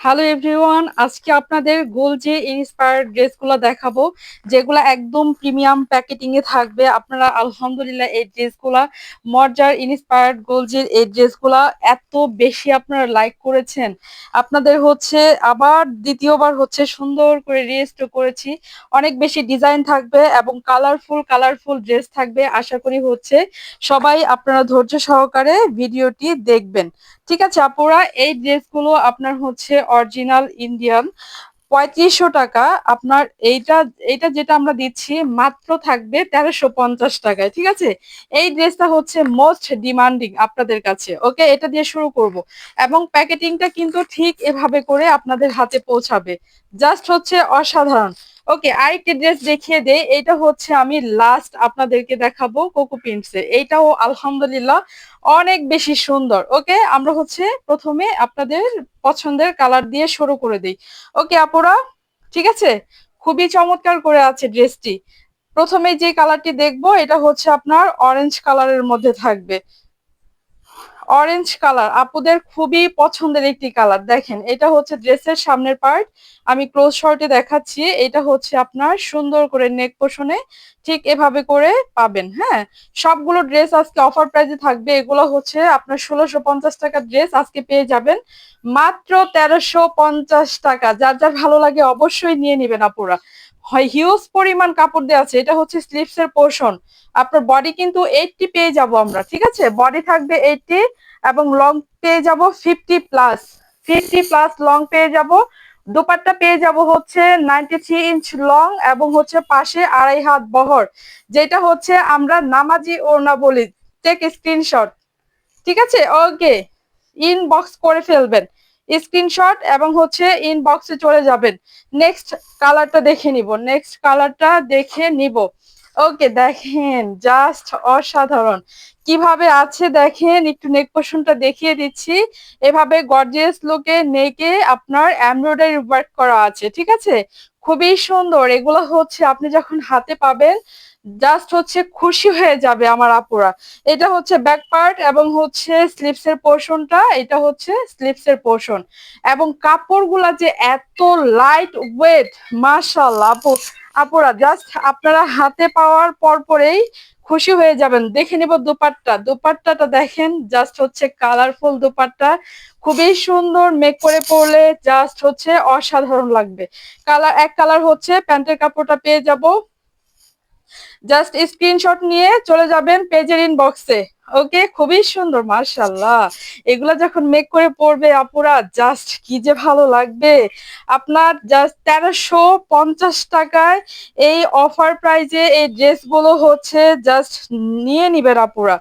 Hello everyone আজকে আপনাদের গোল যে ইন্সপায়ার্ড ড্রেসগুলো দেখাবো, যেগুলো একদম প্রিমিয়াম প্যাকেটিং এ থাকবে, আপনারা আলহামদুলিল্লাহ এই ড্রেসগুলা মর্জার ইন্সপায়ার্ড গোলজের এই ড্রেসগুলা এত বেশি আপনারা লাইক করেছেন। আপনাদের হচ্ছে আবার দ্বিতীয়বার হচ্ছে সুন্দর করে রিয়েস্ট করেছি। অনেক বেশি ডিজাইন থাকবে এবং কালারফুল কালারফুল ড্রেস থাকবে। আশা করি হচ্ছে সবাই আপনারা ধৈর্য সহকারে ভিডিওটি দেখবেন। ঠিক আছে, আপুরা, এই ড্রেসগুলো আপনার হচ্ছে অরিজিনাল ইন্ডিয়ান পঁয়ত্রিশশো টাকা। আপনার এইটা এইটা যেটা আমরা দিচ্ছি মাত্র থাকবে তেরোশো পঞ্চাশ টাকায়, ঠিক আছে? এই ড্রেসটা হচ্ছে মোস্ট ডিমান্ডিং আপনাদের কাছে ওকে এটা দিয়ে শুরু করব। এবং প্যাকেটিংটা কিন্তু ঠিক এভাবে করে আপনাদের হাতে পৌঁছাবে। জাস্ট হচ্ছে অসাধারণ। ওকে, আরেকটি ড্রেস দেখিয়ে দেই। এটা হচ্ছে আমি লাস্ট আপনাদেরকে দেখাবো কোকো প্রিন্টসের এইটাও আলহামদুলিল্লাহ অনেক বেশি সুন্দর। ওকে, আমরা হচ্ছে প্রথমে আপনাদের পছন্দের কালার দিয়ে শুরু করে দিই। ওকে, আপুরা, ঠিক আছে? খুবই চমৎকার করে আছে ড্রেসটি। প্রথমে যে কালারটি দেখব, এটা হচ্ছে আপনার অরেঞ্জ কালারের মধ্যে থাকবে। অরেঞ্জ কালার আপুদের খুবই পছন্দের একটি কালার দেখেন, এটা হচ্ছে ড্রেসের সামনের পার্ট আমি ক্লোজ শর্টে দেখাচ্ছি, এটা হচ্ছে আপনার সুন্দর করে নেক পোষণে ঠিক এভাবে করে পাবেন হ্যাঁ? সবগুলো ড্রেস আজকে অফার প্রাইজে থাকবে। এগুলো হচ্ছে আপনার ষোলোশো পঞ্চাশ টাকার ড্রেস আজকে পেয়ে যাবেন। মাত্র তেরোশো পঞ্চাশ টাকা। যার যার ভালো লাগে অবশ্যই নিয়ে নেবেন আপুরা। হয় হিউজ পরিমাণ কাপড় দেওয়া আছে, এটা হচ্ছে স্লিপস এর পোর্শন আপনার বডি কিন্তু এইটটি পেয়ে যাব আমরা, ঠিক আছে? বডি থাকবে এইটটি এবং লং পেয়ে যাব fifty plus fifty plus long পেয়ে যাব। দোপাট্টা পেয়ে যাব হচ্ছে নাইনটি থ্রি ইঞ্চ লং এবং হচ্ছে পাশে আড়াই হাত বহর, যেটা হচ্ছে আমরা নামাজি ওড়না বলি। টেক স্ক্রিনশট ঠিক আছে? ওকে ইনবক্স করে ফেলবেন। স্ক্রিনশট এবং হচ্ছে ইনবক্সে চলে যাবেন। নেক্সট কালারটা দেখে নিব। নেক্সট কালারটা দেখে নিব। ওকে দেখেন জাস্ট অসাধারণ। কীভাবে আছে দেখেন, একটু নেক পোষণটা দেখিয়ে দিচ্ছি। এভাবে গর্জিয়াস লুকে নেকে আপনার এমব্রয়ডারি ওয়ার্ক করা আছে, ঠিক আছে? খুবই সুন্দর। এগুলো হচ্ছে আপনি যখন হাতে পাবেন জাস্ট হচ্ছে খুশি হয়ে যাবে আমার আপুরা। এটা হচ্ছে ব্যাক পার্ট এবং হচ্ছে স্লিপস এর পোর্শনটা এটা হচ্ছে স্লিপস এর পোর্শন এবং কাপড়গুলা যে এত লাইট ওয়েট মাশাল্লাহ আপু, আপুরা জাস্ট আপনারা হাতে পাওয়ার পর পরেই খুশি হয়ে যাবেন। দেখে নিব দুপাট্টা। দুপাট্টাটা দেখেন জাস্ট হচ্ছে কালারফুল দুপাট্টা। খুবই সুন্দর মেক করে পরলে জাস্ট হচ্ছে অসাধারণ লাগবে। কালার এক কালার হচ্ছে প্যান্টের কাপড়টা পেয়ে যাব। জাস্ট স্ক্রিনশট নিয়ে চলে যাবেন পেজের ইনবক্সে ওকে খুবই সুন্দর মার্শাল্লাহ এগুলা যখন মেক করে পড়বে আপুরা জাস্ট কি যে ভালো লাগবে। আপনার জাস্ট তেরোশো পঞ্চাশ টাকায় এই অফার প্রাইজে এই ড্রেসগুলো হচ্ছে জাস্ট নিয়ে নিবেন আপুরা।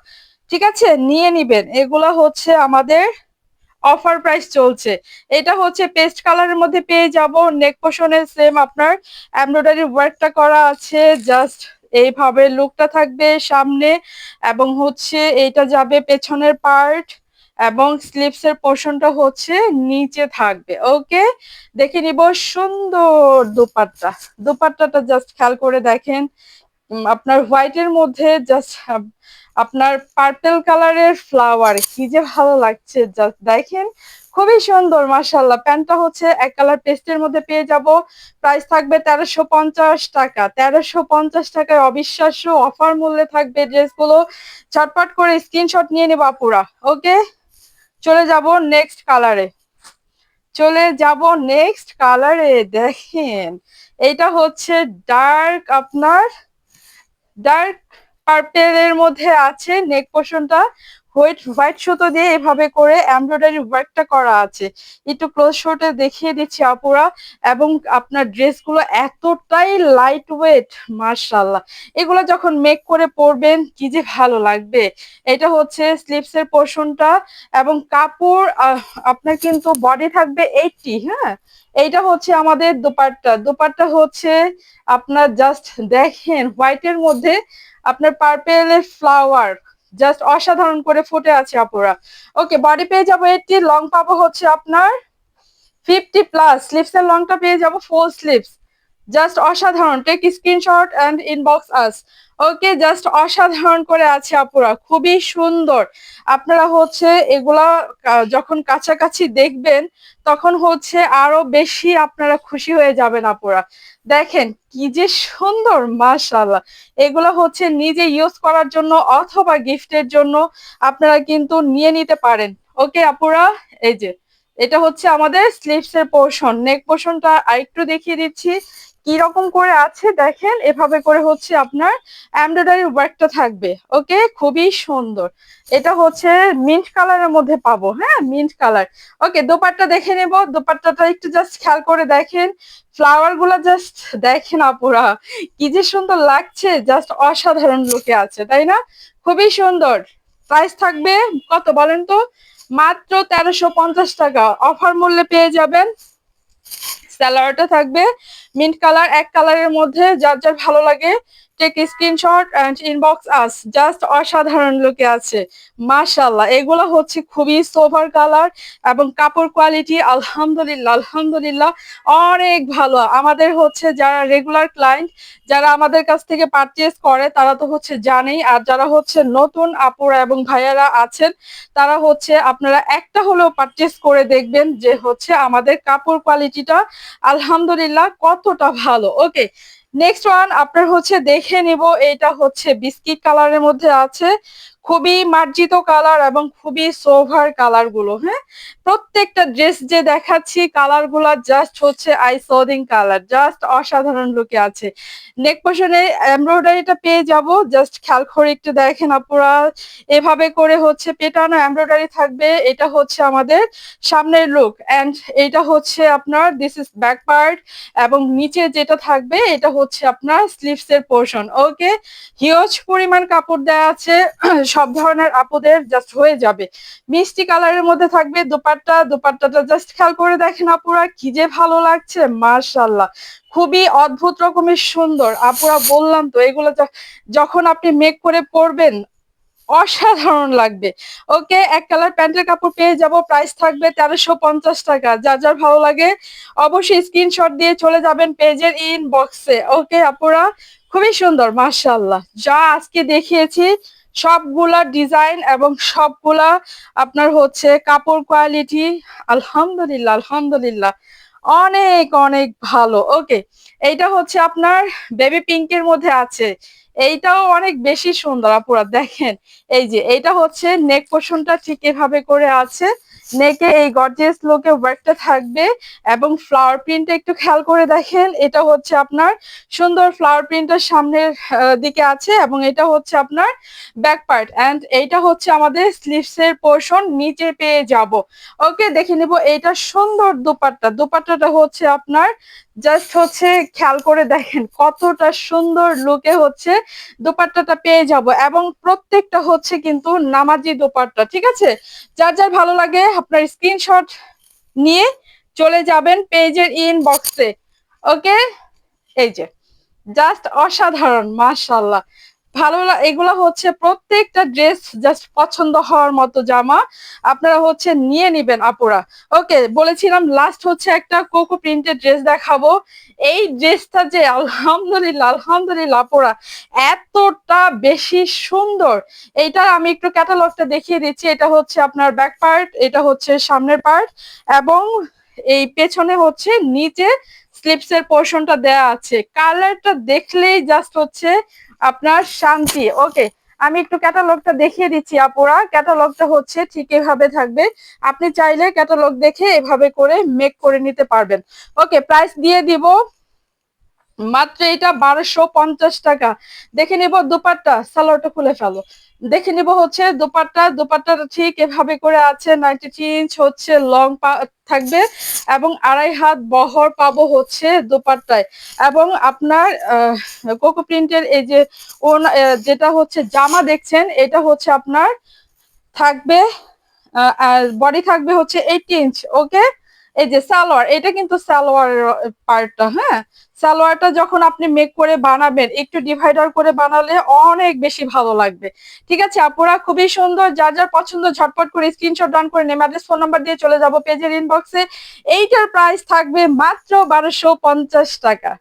ঠিক আছে? নিয়ে নিবেন। এগুলা হচ্ছে আমাদের অফার প্রাইস চলছে। এটা হচ্ছে পেস্ট কালারের মধ্যে পেয়ে যাব। নেক পোষণের সেম আপনার এমব্রয়ডারি ওয়ার্কটা করা আছে। জাস্ট এইভাবে লুকটা থাকবে সামনে এবং হচ্ছে এইটা যাবে পেছনের পার্ট এবং স্লিপস এর পোর্শনটা হচ্ছে নিচে থাকবে ওকে দেখে নিব সুন্দর দুপাট্টা। দুপাট্টাটা জাস্ট খেয়াল করে দেখেন। আপনার হোয়াইটের মধ্যে জাস্ট আপনার পার্পেল কালারের ফ্লাওয়ার কি যে ভালো লাগছে। জাস্ট দেখেন খুবই সুন্দর মাসাল্লাহ প্যান্টটা হচ্ছে এক কালার পেস্টের মধ্যে পেয়ে যাব। প্রাইস থাকবে তেরোশো পঞ্চাশ টাকা। তেরোশো পঞ্চাশ টাকায় অবিশ্বাস্য অফার মূল্যে থাকবে ড্রেসগুলো। চটপট করে স্ক্রিনশট নিয়ে নেব আপুরা ওকে চলে যাব নেক্সট কালারে চলে যাব নেক্সট কালারে দেখেন। এটা হচ্ছে ডার্ক আপনার ডার্ক পার্পেলের মধ্যে আছে নেক পোর্শনটা হোয়াইট হোয়াইট সুতো দিয়ে এভাবে করে এমব্রয়ডারি ওয়ার্কটা করা আছে। একটু ক্লোজ শোটে দেখিয়ে দিচ্ছি আপুরা। এবং আপনার ড্রেসগুলো এতটাই লাইট ওয়েট মার্শাল্লাহ এগুলো যখন মেক করে পরবেন, কি যে ভালো লাগবে। এটা হচ্ছে স্লিপস এর পোর্শনটা এবং কাপড় আপনার কিন্তু বডি থাকবে এইটটি হ্যাঁ? এইটা হচ্ছে আমাদের দোপাট্টা। দোপাট্টা হচ্ছে আপনার জাস্ট দেখেন হোয়াইটের মধ্যে আপনার পার্পেলের ফ্লাওয়ার জাস্ট অসাধারণ করে ফুটে আছে আপুরা। ওকে বডি পেয়ে যাব এটি লং পাবো হচ্ছে আপনার ফিফটি প্লাস স্লিপস এর লংটা পেয়ে যাব ফোর স্লিপস জাস্ট অসাধারণ। Take screenshot and inbox us okay just অসাধারণ করে আছে আপুরা। খুবই সুন্দর। আপনারা হচ্ছে এগুলা যখন কাছাকাছি দেখবেন, তখন হচ্ছে আরও বেশি আপনারা খুশি হয়ে যাবেন আপুরা। দেখেন, কি যে সুন্দর, মাশাআল্লাহ। এগুলা হচ্ছে নিজে ইউজ করার জন্য অথবা গিফটের জন্য আপনারা কিন্তু নিয়ে নিতে পারেন। ওকে আপুরা? এই যে, এটা হচ্ছে আমাদের স্লিভস এর পোর্শন নেক পোর্শনটা আরেকটু দেখিয়ে দিচ্ছি। কি রকম করে আছে দেখেন, এভাবে করে হচ্ছে আপনার এমব্রয়ডারি ওয়ার্কটা থাকবে, ওকে? খুবই সুন্দর। এটা হচ্ছে মিন্ট কালারের মধ্যে পাবো হ্যাঁ? Mint colour. ওকে, দোপাট্টা দেখে নেব। দোপাট্টাটা একটু জাস্ট খেয়াল করে দেখেন। ফ্লাওয়ারগুলা জাস্ট দেখেন আপুরা, কি যে সুন্দর লাগছে। জাস্ট অসাধারণ লোকে আছে, তাই না? খুবই সুন্দর। প্রাইস থাকবে কত বলেন তো? মাত্র তেরোশো টাকা। অফার মূল্যে পেয়ে যাবেন। স্যালাডটা থাকবে মিন্ট কালার এক কালারের মধ্যে যার যার ভালো লাগে take screenshot and inbox us just অসাধারণ লুকে আছে। মাশাল্লাহ এগুলো হচ্ছে খুবই সোভার কালার এবং কাপড় কোয়ালিটি আলহামদুলিল্লাহ আলহামদুলিল্লাহ, অনেক ভালো। আমাদের হচ্ছে যারা রেগুলার ক্লায়েন্ট যারা আমাদের কাছ থেকে পারচেস করে, তারা তো হচ্ছে জানেই। আর যারা হচ্ছে নতুন আপুরা এবং ভাইয়ারা আছেন, তারা হচ্ছে আপনারা একটা হলেও পারচেস করে দেখবেন যে হচ্ছে আমাদের কাপড় কোয়ালিটিটা আলহামদুলিল্লাহ, কতটা ভালো। ওকে নেক্সট ওয়ান আপনার হচ্ছে দেখে নিব এটা হচ্ছে বিস্কিট কালারের মধ্যে আছে। খুবই মার্জিত কালার এবং খুবই সোভার কালারগুলো হ্যাঁ? প্রত্যেকটা ড্রেস যে দেখাচ্ছি কালারগুলা জাস্ট হচ্ছে eye eye soothing colour just অসাধারণ লুকে আছে। নেক পোশনে এমব্রয়ডারিটা পেয়ে যাব জাস্ট খেয়াল করে একটু দেখেন আপুরা। এভাবে করে হচ্ছে পেটানো এমব্রয়ডারি থাকবে, এটা হচ্ছে আমাদের সামনের লুক এন্ড এটা হচ্ছে আপনার দিস ইজ ব্যাক পার্ট এবং নিচে যেটা থাকবে, এটা হচ্ছে আপনার স্লিভস এর পোর্শন ওকে হিউজ পরিমাণ কাপড় দেওয়া আছে সব ধরনের আপুদের জাস্ট হয়ে যাবে। মিষ্টি কালারের মধ্যে থাকবে দোপাট্টা, দোপাট্টাটা জাস্ট খেয়াল করে দেখেন আপুরা, কি যে ভালো লাগছে মার্শাল্লাহ খুবই অদ্ভুত রকমের সুন্দর। আপুরা বললাম তো, এগুলো যখন আপনি মেক করে পরবেন, অসাধারণ লাগবে। ওকে, এক কালার প্যান্টের কাপড় পেয়ে যাব প্রাইস থাকবে তেরোশো পঞ্চাশ টাকা। যার যার ভালো লাগে, অবশ্যই স্ক্রিনশট দিয়ে চলে যাবেন পেজের ইন বক্সে ওকে, আপুরা, খুবই সুন্দর মার্শাল্লাহ যা আজকে দেখিয়েছি সবগুলা ডিজাইন এবং সবগুলা আপনার হচ্ছে কাপড় কোয়ালিটি আলহামদুলিল্লাহ আলহামদুলিল্লাহ। অনেক অনেক ভালো। ওকে এইটা হচ্ছে আপনার বেবি পিঙ্কের মধ্যে আছে। এইটাও অনেক বেশি সুন্দর, আপুরা, দেখেন। এই যে, এইটা হচ্ছে নেক পোর্শনটা ঠিক এভাবে করে আছে। নেকে এই গর্জিয়াস লোকে ওয়ার্কটা থাকবে এবং ফ্লাওয়ার প্রিন্টটা একটু খেয়াল করে দেখেন, এটা হচ্ছে আপনার সুন্দর ফ্লাওয়ার প্রিন্টের সামনের দিকে আছে এবং এটা হচ্ছে আপনার ব্যাক পার্ট অ্যান্ড এইটা হচ্ছে আমাদের স্লিভস এর পোর্শন নিচে পেয়ে যাব। ওকে দেখে নিব এইটা সুন্দর দোপাট্টা। দোপাট্টাটা হচ্ছে আপনার জাস্ট হচ্ছে খেয়াল করে দেখেন কতটা সুন্দর লুকে হচ্ছে দোপাট্টাটা পেয়ে যাব এবং প্রত্যেকটা হচ্ছে কিন্তু নামাজি দোপাট্টা, ঠিক আছে? যার যার ভালো লাগে আপনার স্ক্রিনশট নিয়ে চলে যাবেন পেজের ইনবক্সে ওকে এই যে জাস্ট অসাধারণ মাশাল্লাহ ভালো এগুলা হচ্ছে প্রত্যেকটা ড্রেস জাস্ট পছন্দ হওয়ার মতো জামা। আপনারা হচ্ছে নিয়ে নিবেন আপুরা। ওকে, বলেছিলাম লাস্ট হচ্ছে একটা কোকো প্রিন্টের ড্রেস দেখাবো। এই ড্রেসটা যে আলহামদুলিল্লাহ আলহামদুলিল্লাহ আপুরা, এতটা বেশি সুন্দর। এইটা আমি একটু ক্যাটালগটা দেখিয়ে দিচ্ছি। এটা হচ্ছে আপনার ব্যাক পার্ট এটা হচ্ছে সামনের পার্ট এবং এই পেছনে হচ্ছে নিচে স্লিপস এর পোর্শনটা দেয়া আছে। কালারটা দেখলেই জাস্ট হচ্ছে আপনার শান্তি। ওকে, আমি একটু ক্যাটালগটা দেখিয়ে দিচ্ছি আপুরা। ক্যাটালগটা হচ্ছে ঠিক এভাবে থাকবে। আপনি চাইলে ক্যাটালগ দেখে এভাবে করে মেক করে নিতে পারবেন। ওকে প্রাইস দিয়ে দিব মাত্র এটা বারোশো পঞ্চাশ টাকা। দেখে নিব দুপাট্টা, সালোয়ারটা খুলে ফেলো। দেখে নিব হচ্ছে দুপাট্টা দুপাট্টাটা ঠিক এভাবে করে আছে নাইনটি ইঞ্চ হচ্ছে লং থাকবে এবং আড়াই হাত বহর পাবো হচ্ছে দুপাট্টায়। এবং আপনার কোকো প্রিন্টের এই যে যেটা হচ্ছে জামা দেখছেন, এটা হচ্ছে আপনার থাকবে বডি থাকবে হচ্ছে এইট ইঞ্চ ওকে এই যে সালোয়ার, এটা কিন্তু সালোয়ারের পার্টটা হ্যাঁ? সালোয়ারটা যখন আপনি মেক করে বানাবেন, একটু ডিভাইডার করে বানালে অনেক বেশি ভালো লাগবে। ঠিক আছে, আপুরা? খুবই সুন্দর। যার যার পছন্দ, ঝটপট করে স্ক্রিনশট ডান করে নেম অ্যাড্রেস ফোন নাম্বার দিয়ে চলে যাব পেজের ইনবক্সে এইটার প্রাইস থাকবে মাত্র বারোশো টাকা।